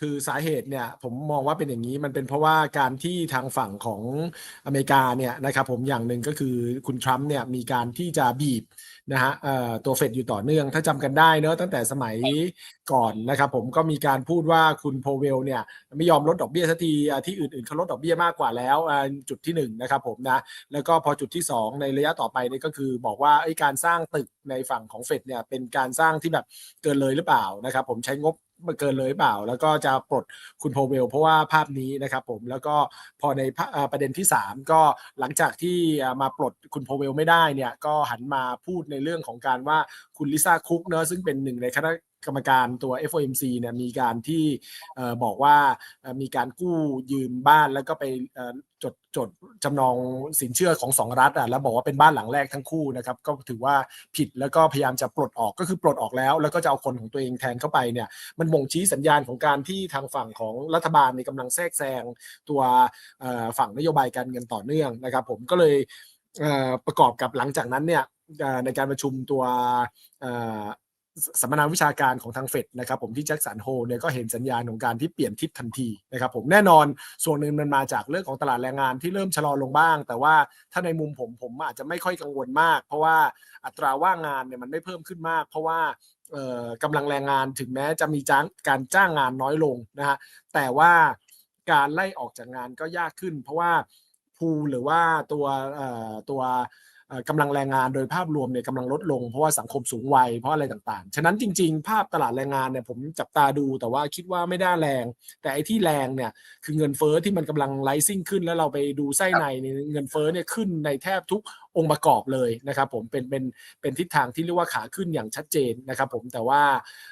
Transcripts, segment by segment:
คือสาเหตุเนี่ยผมมองว่าเป็นอย่างนี้มันเป็นเพราะว่าการที่ทางฝั่งของอเมริกาเนี่ยนะครับผมอย่างหนึ่งก็คือคุณทรัมป์เนี่ยมีการที่จะบีบนะฮะเอ่อตัวเฟดอยู่ต่อเนื่อง ถ้าจำกันได้เนอะตั้งแต่สมัยก่อนนะครับผมก็มีการพูดว่าคุณโพเวลเนี่ยไม่ยอมลดดอกเบี้ยสักทีที่อื่นๆเขาลดดอกเบี้ยมากกว่าแล้วจุดที่หนึ่งนะครับผมนะแล้วก็พอจุดที่สองในระยะต่อไปนี่ก็คือบอกว่าการสร้างตึกในฝั่งของเฟดเนี่ยเป็นการสร้างที่แบบเกินเลยหรือเปล่านะครับผมใช้งบ เกินเลยเปล่า แล้วก็จะปลดคุณโพเวล เพราะว่าภาพนี้นะครับผมแล้วก็พอในประเด็นที่ 3 ก็หลังจากที่มาปลดคุณโพเวลไม่ได้เนี่ยก็หันมาพูดในเรื่องของการว่าคุณลิซ่าคุกเนอะซึ่งเป็นหนึ่งในคณะกรรมการตัว FOMC เนี่ยมีการที่บอกว่ามีการกู้ยืมบ้านแล้วก็ไปจดจดจำนองสินเชื่อของสองรัฐอะแล้วบอกว่าเป็นบ้านหลังแรกทั้งคู่นะครับก็ถือว่าผิดแล้วก็พยายามจะปลดออกก็คือปลดออกแล้ว แล้วก็จะเอาคนของตัวเองแทนเข้าไปเนี่ยมันบ่งชี้สัญญาณของการที่ทางฝั่งของรัฐบาลในยกำลังแทรกแซงตัวฝั่งนโยบายการเงินต่อเนื่องนะครับ ผมก็เลยประกอบกับหลังจากนั้นเนี่ยในการประชุมตัว สัมมนาวิชาการของทางเฟดนะครับผมที่แจ็คสันโฮเนี่ยก็เห็นสัญญาณของการที่เปลี่ยนทิศทันทีนะครับผมแน่นอนส่วนหนึ่งมันมาจากเรื่องของตลาดแรงงานที่เริ่มชะลอลงบ้าง แต่ว่าถ้าในมุมผมผมอาจจะไม่ค่อยกังวลมาก เพราะว่าอัตราว่างงานเนี่ยมันไม่เพิ่มขึ้นมาก เพราะว่าเอ่อกำลังแรงงานถึงแม้จะมีจ้างการจ้างงานน้อยลงนะฮะแต่ว่าการไล่ออกจากงานก็ยากขึ้น เพราะว่าภูหรือว่าตัวเอ่อตัว กำลังแรงงานโดยภาพรวมเนี่ยกำลังลดลงเพราะว่าสังคมสูงวัยเพราะอะไรต่างๆ ฉะนั้นจริง ๆ ภาพตลาดแรงงานเนี่ยผมจับตาดูแต่ว่าคิดว่าไม่ได้แรง แต่ไอ้ที่แรงเนี่ยคือเงินเฟ้อที่มันกำลังไลซิ่งขึ้น แล้วเราไปดูไส้ในเนี่ยเงินเฟ้อเนี่ยขึ้นในแทบทุกองค์ประกอบเลยนะครับผมเป็นเป็นเป็นทิศทางที่เรียกว่าขาขึ้นอย่างชัดเจนนะครับผมแต่ว่า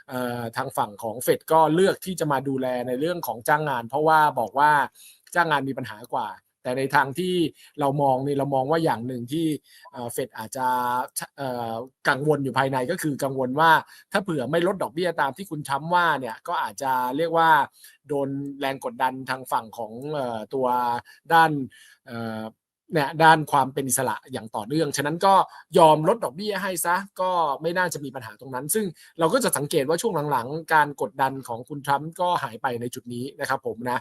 เอ่อทางฝั่งของเฟดก็เลือกที่จะมาดูแลในเรื่องของจ้างงาน เพราะว่าบอกว่าจ้างงานมีปัญหากว่า แต่ในทางที่เรามองนี่เรามองว่าอย่างหนึ่งที่เฟดอาจจะกังวลอยู่ภายในก็คือกังวลว่าถ้าเผื่อไม่ลดดอกเบี้ยตามที่คุณช้ำว่าเนี่ยก็อาจจะเรียกว่าโดนแรงกดดันทางฝั่งของตัวด้านเอ่อเนี่ยด้านความเป็นอิสระอย่างต่อเนื่อง ฉะนั้นก็ยอมลดดอกเบี้ยให้ซะ ก็ไม่น่าจะมีปัญหาตรงนั้น ซึ่งเราก็จะสังเกตว่าช่วงหลังๆ การกดดันของคุณทรัมป์ก็หายไปในจุดนี้นะครับผมนะ